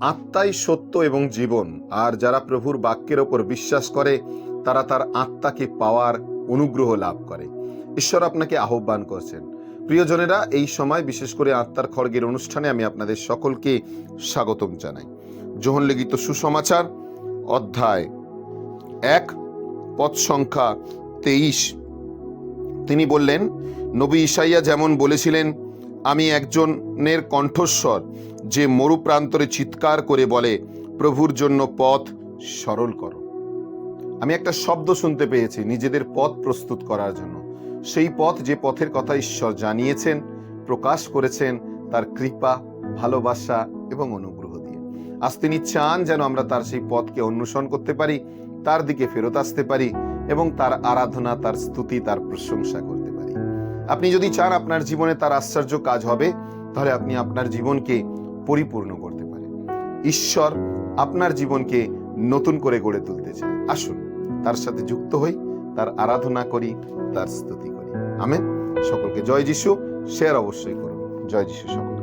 আত্মাই সত্য এবং জীবন, আর যারা প্রভুর বাক্যের ওপর বিশ্বাস করে, তারা তার আত্মাকে পাওয়ার অনুগ্রহ লাভ করে। ঈশ্বর আপনাকে আহ্বান করছেন। প্রিয়জনেরা, এই সময় বিশেষ করে আত্মার খড়গের অনুষ্ঠানে আমি আপনাদের সকলকে স্বাগতম জানাই। যোহন লিখিত সুসমাচার, অধ্যায় এক, পদ সংখ্যা তেইশ। তিনি বললেন, নবী ইসাইয়া যেমন বলেছিলেন, আমি একজনের কণ্ঠস্বর যে মরুপ্রান্তরে চিৎকার করে বলে, প্রভুর জন্য পথ সরল করো। আমি একটা শব্দ শুনতে পেয়েছি নিজেদের পথ প্রস্তুত করার জন্য। সেই পথ যে পথের কথা ঈশ্বর জানিয়েছেন, প্রকাশ করেছেন, তার কৃপা, ভালোবাসা এবং অনুগ্রহ দিয়ে। আজ তিনি চান যেন আমরা তার সেই পথকে অনুসরণ করতে পারি, তার দিকে ফেরত আসতে পারি এবং তার আরাধনা, তার স্তুতি, তার প্রশংসা করতে পারি। আপনি যদি চান আপনার জীবনে তার আশ্চর্য কাজ হবে, তাহলে আপনি আপনার জীবনকে পরিপূর্ণ করতে পারে। ঈশ্বর আপনার জীবনকে নতুন করে গড়ে তুলতে চায়। আসুন, তার সাথে যুক্ত হই, তার আরাধনা করি, তার স্তুতি করি। আমেন। সকলকে জয় যিশু, শেয়ার অবশ্যই করুন। জয় যিশু সকলকে।